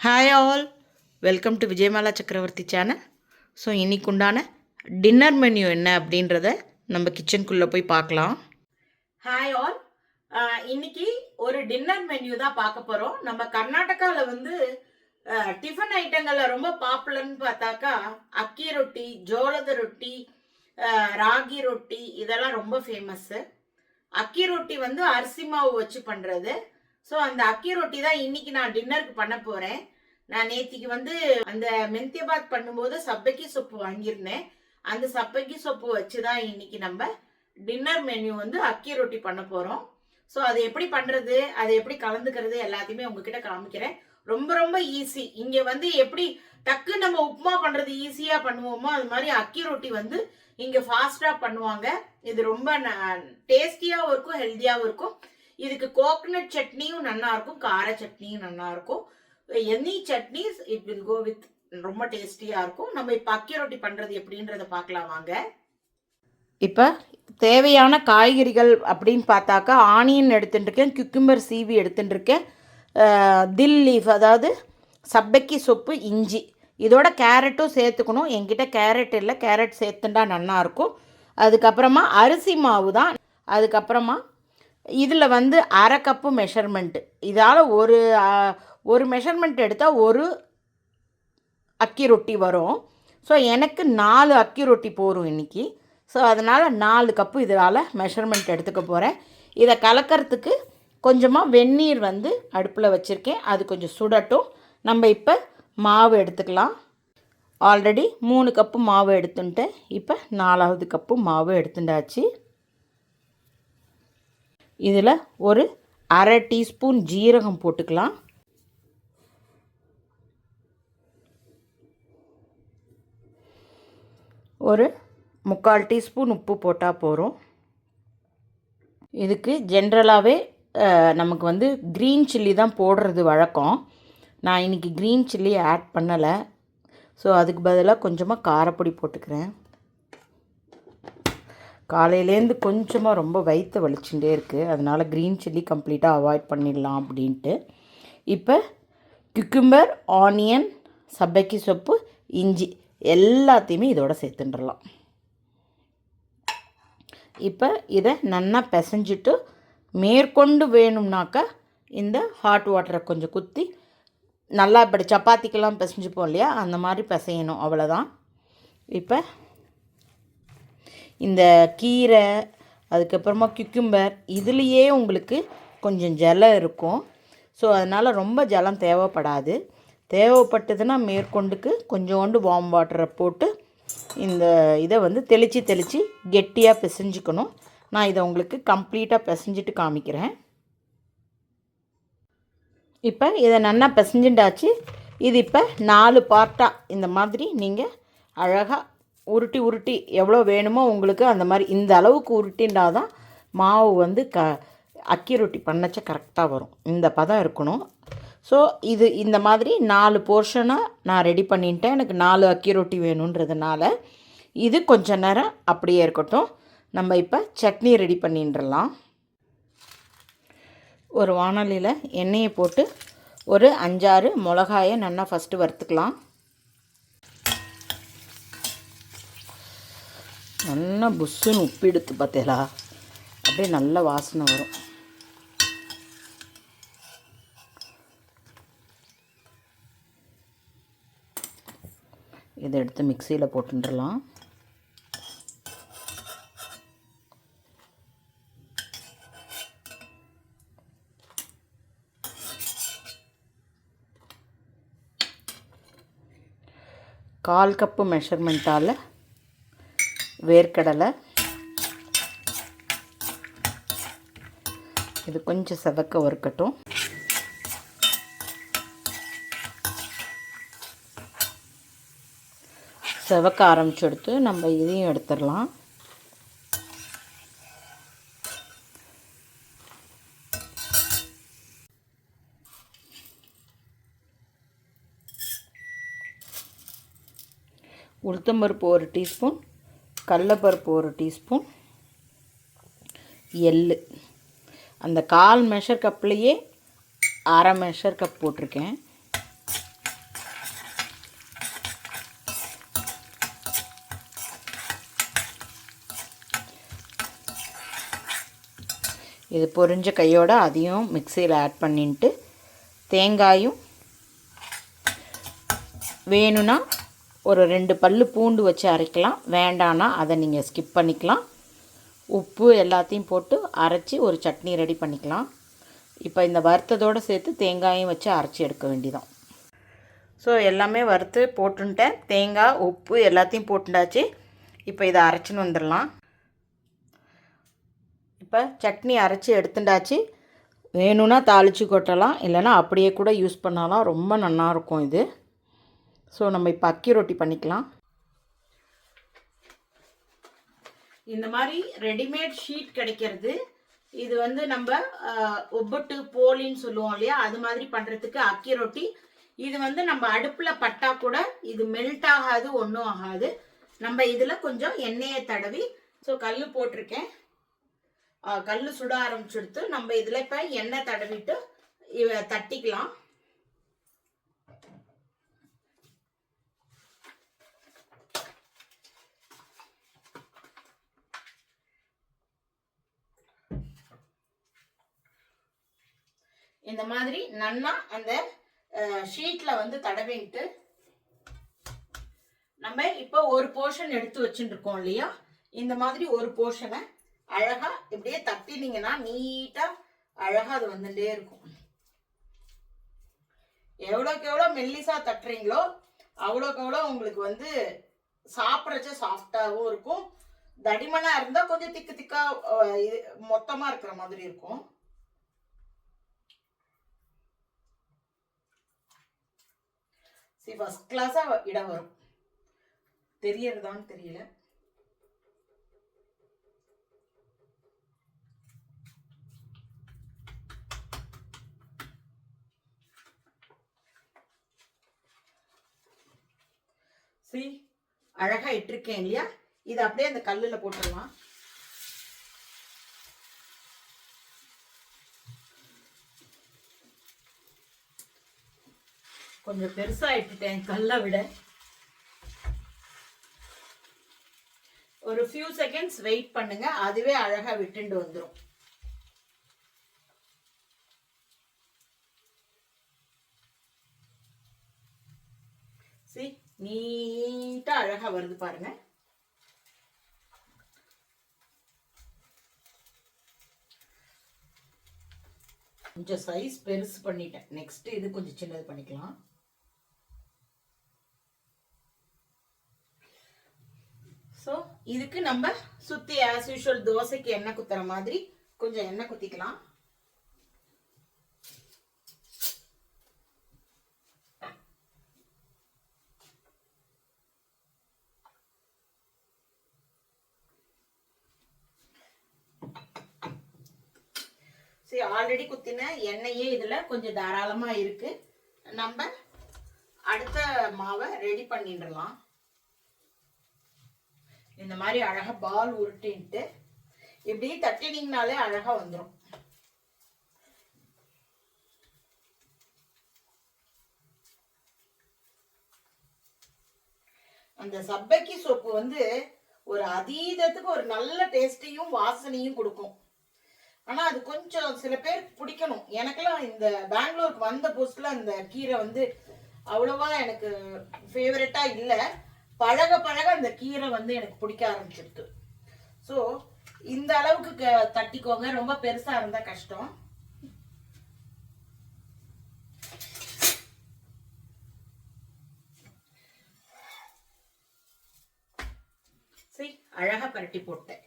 Hi all welcome to Vijayamala Chakravarthy channel so இன்னைக்கு உண்டான dinner menu என்ன அப்படின்றத நம்ம கிச்சனுக்குள்ளே போய் பார்க்கலாம். ஹாய் ஆல் இன்னைக்கு ஒரு டின்னர் மென்யூ தான் பார்க்க போகிறோம் நம்ம கர்நாடகாவில் வந்து டிஃபன் ஐட்டங்களில் ரொம்ப பாப்புலர்னு பார்த்தாக்கா அக்கி ரொட்டி ஜோளத ரொட்டி ராகி ரொட்டி இதெல்லாம் ரொம்ப ஃபேமஸ்ஸு அக்கி ரொட்டி வந்து அரிசி மாவு வச்சு பண்ணுறது ஸோ அந்த அக்கி ரொட்டி தான் இன்னைக்கு நான் டின்னருக்கு பண்ண போகிறேன் நான் நேத்திக்கு வந்து அந்த மெந்தியபாத் பண்ணும்போது சப்பக்கி சொப்பு வாங்கியிருந்தேன். அந்த சப்பக்கி சொப்பு வச்சு தான் இன்னைக்கு நம்ம டின்னர் மெனு வந்து அக்கி ரொட்டி பண்ண போகிறோம் ஸோ அது எப்படி பண்ணுறது அதை எப்படி கலந்துக்கிறது எல்லாத்தையுமே உங்ககிட்ட காமிக்கிறேன். ரொம்ப ரொம்ப ஈஸி இங்கே வந்து எப்படி டக்கு நம்ம உப்புமா பண்ணுறது ஈஸியாக பண்ணுவோமோ அது மாதிரி அக்கி ரொட்டி வந்து இங்கே ஃபாஸ்ட்டாக பண்ணுவாங்க. இது ரொம்ப டேஸ்டியாகவும் இருக்கும் ஹெல்த்தியாகவும் இருக்கும். இதுக்கு கோகனட் சட்னியும் நல்லா இருக்கும் கார சட்னியும் நல்லா இருக்கும். Any chutneys it will go with ரொம்ப டேஸ்டியாக இருக்கும். நம்ம இப்போ அக்கி ரொட்டி பண்ணுறது எப்படின்றத பார்க்கலாம் வாங்க. இப்போ தேவையான காய்கறிகள் அப்படின்னு பார்த்தாக்கா ஆனியன் எடுத்துட்டுருக்கேன் குக்கும்பர் சீவி எடுத்துட்டுருக்கேன் தில் லீஃப் அதாவது சப்பக்கி சொப்பு இஞ்சி. இதோட கேரட்டும் சேர்த்துக்கணும். என்கிட்ட கேரட் இல்லை கேரட் சேர்த்துட்டா நல்லாயிருக்கும் அதுக்கப்புறமா அரிசி மாவு தான். அதுக்கப்புறமா இதில் வந்து அரை கப்பு மெஷர்மெண்ட்டு இதால் ஒரு ஒரு மெஷர்மெண்ட் எடுத்தால் ஒரு அக்கி ரொட்டி வரும். ஸோ எனக்கு நாலு அக்கி ரொட்டி போகும் இன்னைக்கு. ஸோ அதனால் நாலு கப்பு இதனால் மெஷர்மெண்ட் எடுத்துக்க போகிறேன் இதை கலக்கிறதுக்கு கொஞ்சமாக வெந்நீர் வந்து அடுப்பில் வச்சுருக்கேன். அது கொஞ்சம் சுடட்டும். நம்ம இப்போ மாவு எடுத்துக்கலாம். ஆல்ரெடி மூணு கப்பு மாவு எடுத்துன்ட்டு இப்போ நாலாவது கப்பு மாவு எடுத்துட்டாச்சு இதில் ஒரு அரை டீஸ்பூன் ஜீரகம் போட்டுக்கலாம். ஒரு முக்கால் டீஸ்பூன் உப்பு போட்டால் போகிறோம் இதுக்கு ஜென்ரலாகவே நமக்கு வந்து க்ரீன் சில்லி தான் போடுறது வழக்கம். நான் இன்றைக்கி க்ரீன் சில்லி ஆட் பண்ணலை. ஸோ அதுக்கு பதிலாக கொஞ்சமாக காரப்பொடி போட்டுக்கிறேன். காலையிலேருந்து கொஞ்சமாக ரொம்ப வயிற்று வலிச்சுட்டே இருக்குது அதனால் க்ரீன் சில்லி கம்ப்ளீட்டாக அவாய்ட் பண்ணிடலாம் அப்படின்ட்டு. இப்போ குக்கும்பர் ஆனியன் சப்பைக்கு சொப்பு இஞ்சி எல்லாத்தையுமே இதோட சேர்த்துட்டுறலாம் இப்போ இதை நல்லா பிசைஞ்சிட்டு மேற்கொண்டு வேணும்னாக்கா இந்த ஹாட் வாட்டரை கொஞ்சம் குத்தி நல்லா இப்படி சப்பாத்திக்கெல்லாம் பிசைஞ்சுப்போம் இல்லையா? அந்த மாதிரி பிசையணும். அவ்வளோதான் இப்போ இந்த கீரை அதுக்கப்புறமா கிக்கும்பர் இதுலேயே உங்களுக்கு கொஞ்சம் ஜலம் இருக்கும். ஸோ அதனால் ரொம்ப ஜலம் தேவைப்படாது. தேவைப்பட்டதுன்னா மேற்கொண்டுக்கு கொஞ்சோண்டு வார்ம் வாட்டரை போட்டு இந்த இதை வந்து தெளித்து தெளித்து கெட்டியாக பிசைஞ்சுக்கணும். நான் இதை உங்களுக்கு கம்ப்ளீட்டாக பிசைஞ்சிட்டு காமிக்கிறேன். இப்போ இதை நல்லா பிசைஞ்சுண்டாச்சு. இது இப்போ நாலு பார்ட்டாக இந்த மாதிரி நீங்கள் அழகாக உருட்டி உருட்டி எவ்வளோ வேணுமோ உங்களுக்கு அந்த மாதிரி இந்த அளவுக்கு உருட்டின்றா தான் மாவு வந்து க அக்கி ரொட்டி பண்ணச்ச கரெக்டாக வரும். இந்த பதம் இருக்கணும். ஸோ இது இந்த மாதிரி நாலு போர்ஷனாக நான் ரெடி பண்ணிட்டேன். எனக்கு நாலு அக்கி ரொட்டி வேணுன்றதுனால இது கொஞ்ச நேரம் அப்படியே இருக்கட்டும். நம்ம இப்போ சட்னி ரெடி பண்ணிட்டுலாம் ஒரு வானொலியில் எண்ணெயை போட்டு ஒரு அஞ்சாறு மிளகாயை நல்லா ஃபஸ்ட்டு வறுத்துக்கலாம். நல்லா புஷ்ஷுன்னு உப்பு எடுத்து பார்த்தீங்களா அப்படியே நல்ல வாசனை வரும். இதை எடுத்து மிக்சியில் போட்டுடலாம் கால் கப்பு மெஷர்மெண்ட்டால் வேர்க்கடலை. இது கொஞ்சம் செவக்க வறுக்கட்டும் செவக்க ஆரம்பிச்சு எடுத்து நம்ம இதையும் எடுத்துடலாம். உளுத்தம்பருப்பு ஒரு டீஸ்பூன் கடலப்பருப்பு ஒரு டீஸ்பூன் எள் அந்த கால் மெஷர் கப்லேயே அரை மெஷர் கப் போட்டிருக்கேன். இது பொரிஞ்ச கையோடு அதையும் மிக்சியில் ஆட் பண்ணிட்டு தேங்காயும் வேணும்னா ஒரு ரெண்டு பல் பூண்டு வச்சு அரைக்கலாம். வேண்டான்னா அதை நீங்கள் ஸ்கிப் பண்ணிக்கலாம். உப்பு எல்லாத்தையும் போட்டு அரைச்சி ஒரு சட்னி ரெடி பண்ணிக்கலாம். இப்போ இந்த வறுத்ததோடு சேர்த்து தேங்காயும் வச்சு அரைச்சி எடுக்க வேண்டியதான் ஸோ எல்லாமே வறுத்து போட்டுன்ட்டேன். தேங்காய் உப்பு எல்லாத்தையும் போட்டுண்டாச்சு. இப்போ இதை அரைச்சின்னு வந்துடலாம். இப்போ சட்னி அரைச்சி எடுத்துட்டாச்சு வேணும்னா தாளித்து கொட்டலாம். இல்லைன்னா அப்படியே கூட யூஸ் பண்ணாலாம் ரொம்ப நல்லாயிருக்கும் இது. ஸோ நம்ம இப்போ அக்கி ரொட்டி பண்ணிக்கலாம். இந்த மாதிரி ரெடிமேட் ஷீட் கிடைக்கிறது. இது வந்து நம்ம ஒப்பட்டு போலின்னு சொல்லுவோம் இல்லையா? அது மாதிரி பண்ணுறதுக்கு அக்கி ரொட்டி. இது வந்து நம்ம அடுப்பில் பட்டா கூட இது மெல்ட் ஆகாது ஒன்றும் ஆகாது. நம்ம இதில் கொஞ்சம் எண்ணெயை தடவி ஸோ கல் போட்டிருக்கேன். கல் சுட ஆரம்பிச்சுடுத்து நம்ம இதில் இப்போ எண்ணெய் தடவிட்டு இவ தட்டிக்கலாம். இந்த மாதிரி நன்னா அந்த ஷீட்டில் வந்து தடவிட்டு நம்ம இப்போ ஒரு போர்ஷன் எடுத்து வச்சுட்டு இருக்கோம் இல்லையா? இந்த மாதிரி ஒரு போர்ஷனை அழகா இப்படியே தட்டினீங்கன்னா நீட்டா அழகா அது வந்துட்டே இருக்கும். எவ்வளோக்கு எவ்வளோ மெல்லிசா தட்டுறீங்களோ அவ்வளோக்கு எவ்வளோ உங்களுக்கு வந்து சாப்பிட்றச்ச சாஃப்டாகவும் இருக்கும். தடிமனாக இருந்தால் கொஞ்சம் திக்கு திக்கா இது மொத்தமாக இருக்கிற மாதிரி இருக்கும். சரி ஃபஸ்ட் கிளாஸாக இடம் வரும். தெரியறதான்னு தெரியல. சி அழகாக இட்டிருக்கேன் இல்லையா? இது அப்படியே அந்த கல்லில் போட்டுடலாம். கொஞ்சம் பெருசா இட்டுட்டேன் கல்லை விட. ஒரு ஃபியூ செகண்ட்ஸ் வெயிட் பண்ணுங்க அதுவே அழகா விட்டுண்டு வந்துடும் சி நீட்டா அழகா வருது பாருங்க. கொஞ்சம் சைஸ் பெருசு பண்ணிட்டேன். நெக்ஸ்ட் இது கொஞ்சம் சின்னது பண்ணிக்கலாம் ஸோ இதுக்கு நம்ம சுத்தி ஆஸ் யூஷுவல் தோசைக்கு எண்ணெய் குத்துற மாதிரி கொஞ்சம் எண்ணெய் குத்திக்கலாம். சரி ஆல்ரெடி குத்தின எண்ணெயே இதுல கொஞ்சம் தாராளமா இருக்கு. நம்ம அடுத்த மாவை ரெடி பண்ணிடலாம். இந்த மாதிரி அழகா பால் உருட்டின்ட்டு இப்படி தட்டினீங்கனாலே அழகா வந்துடும் அந்த சப்பைக்கு சோப்பு வந்து ஒரு அதீதத்துக்கு ஒரு நல்ல டேஸ்டையும் வாசனையும் கொடுக்கும். ஆனா அது கொஞ்சம் சில பேர் பிடிக்கணும். எனக்கெல்லாம் இந்த பெங்களூருக்கு வந்த புதுசுல அந்த கீரை வந்து அவ்வளவா எனக்கு ஃபேவரட்டா இல்லை. பழக பழக அந்த கீரை வந்து எனக்கு பிடிக்க ஆரம்பிச்சிருக்கு ஸோ இந்த அளவுக்கு க- தட்டிக்கோங்க. ரொம்ப பெருசா இருந்தா கஷ்டம். சரி அழகா பரட்டி போட்டேன்.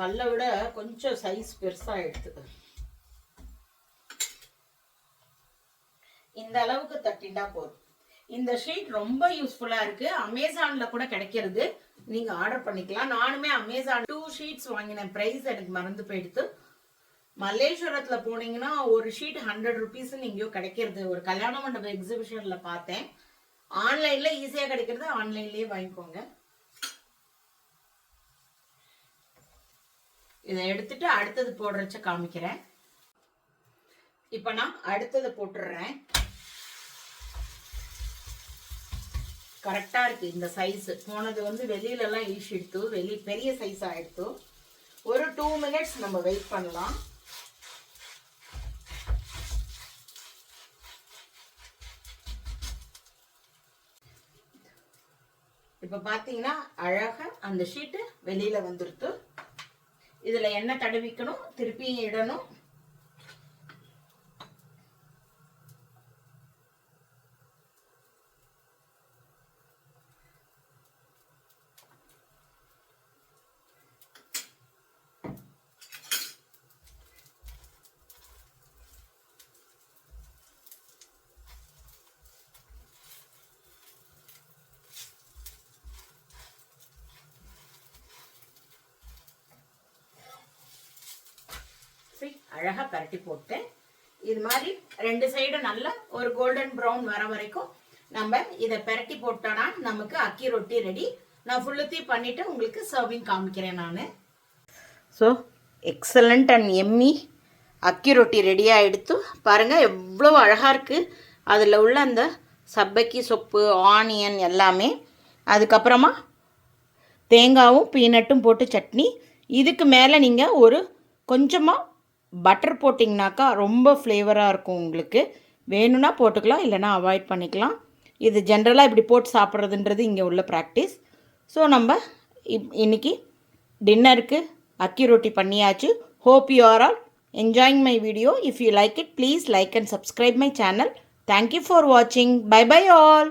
கல்லை விட கொஞ்சம் சைஸ் பெருசா எடுத்து இந்த அளவுக்கு தட்டிண்டா போதும். இந்த ஷீட் ரொம்ப யூஸ்ஃபுல்லா இருக்கு. அமேசான்ல கூட கிடைக்கிறது. நீங்க ஆர்டர் பண்ணிக்கலாம். நானுமே அமேசான் டூ ஷீட்ஸ் வாங்கினேன். பிரைஸ் எனக்கு மறந்து போயிடுத்து. மல்லேஸ்வரத்துல போனீங்கன்னா ஒரு ஷீட் ஹண்ட்ரட் ருபீஸ் எங்கேயோ கிடைக்கிறது. ஒரு கல்யாண மண்டப எக்ஸிபிஷன்ல பார்த்தேன். ஆன்லைன்ல ஈஸியா கிடைக்கிறது. ஆன்லைன்லயே வாங்கிக்கோங்க. இதை எடுத்துட்டு அடுத்தது போடுறச்ச காமிக்கிறேன். இப்போ நான் அடுத்ததை போட்டுடுறேன். கரெக்டாக இருக்குது இந்த சைஸு போனது வந்து வெளியிலலாம் ஈஷ் எடுத்து வெளி பெரிய சைஸ் ஆகிடுத்து ஒரு டூ மினிட்ஸ் நம்ம வெயிட் பண்ணலாம். இப்போ பார்த்தீங்கன்னா அழகாக அந்த ஷீட்டு வெளியில் வந்துடுத்து இதில் எண்ணெய் தடவிக்கணும் திருப்பியும் இடணும் சரி அழகாக பரட்டி போட்டு இது மாதிரி ரெண்டு சைடும் நல்லா ஒரு கோல்டன் ப்ரௌன் வர வரைக்கும் நம்ம இதை பரட்டி போட்டோன்னா நமக்கு அக்கி ரொட்டி ரெடி நான் ஃபுல்லுத்தையும் பண்ணிவிட்டு உங்களுக்கு சர்விங் காமிக்கிறேன் நான். ஸோ எக்ஸலண்ட் அண்ட் எம்மி அக்கி ரொட்டி ரெடியாக எடுத்து பாருங்கள் எவ்வளோ அழகாக இருக்குது அதில் உள்ள அந்த சப்பக்கி சொப்பு ஆனியன் எல்லாமே. அதுக்கப்புறமா தேங்காவும் பீனட்டும் போட்டு சட்னி. இதுக்கு மேலே நீங்கள் ஒரு கொஞ்சமாக பட்டர் போட்டிங்கனாக்கா ரொம்ப ஃப்ளேவராக இருக்கும் உங்களுக்கு. வேணும்னா போட்டுக்கலாம் இல்லைனா அவாய்ட் பண்ணிக்கலாம். இது ஜென்ரலாக இப்படி போட்டு சாப்பிட்றதுன்றது இங்கே உள்ள ப்ராக்டிஸ் ஸோ நம்ம இப் இன்னைக்கு டின்னருக்கு அக்கி ரொட்டி பண்ணியாச்சு. Hope you are all enjoying my video if you like it please like and subscribe my channel thank you for வாட்சிங் பை பை ஆல்